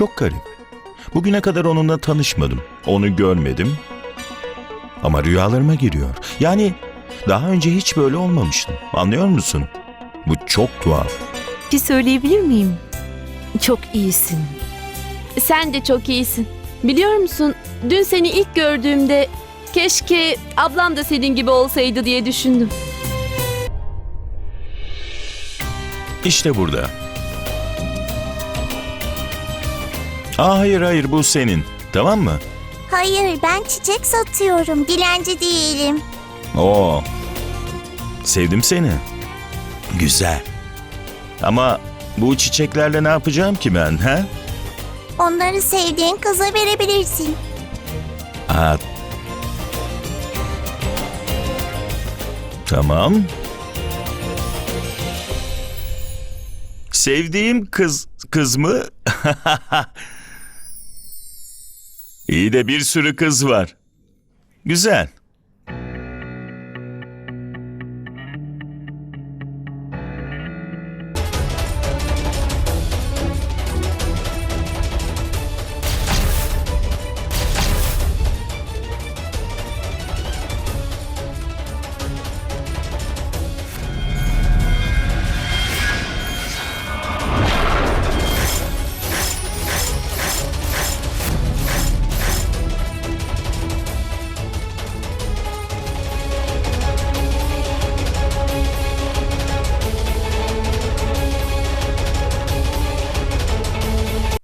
Çok garip. Bugüne kadar onunla tanışmadım. Onu görmedim. Ama rüyalarıma giriyor. Yani daha önce hiç böyle olmamıştım. Anlıyor musun? Bu çok tuhaf. Bir söyleyebilir miyim? Çok iyisin. Sen de çok iyisin. Biliyor musun? Dün seni ilk gördüğümde keşke ablam da senin gibi olsaydı diye düşündüm. İşte burada. Aa hayır hayır bu senin. Tamam mı? Hayır ben çiçek satıyorum. Dilenci değilim. Oo. Sevdim seni. Güzel. Ama bu çiçeklerle ne yapacağım ki ben ha? Onları sevdiğin kıza verebilirsin. Aa. Tamam. Sevdiğim kız kız mı? İyi de bir sürü kız var. Güzel.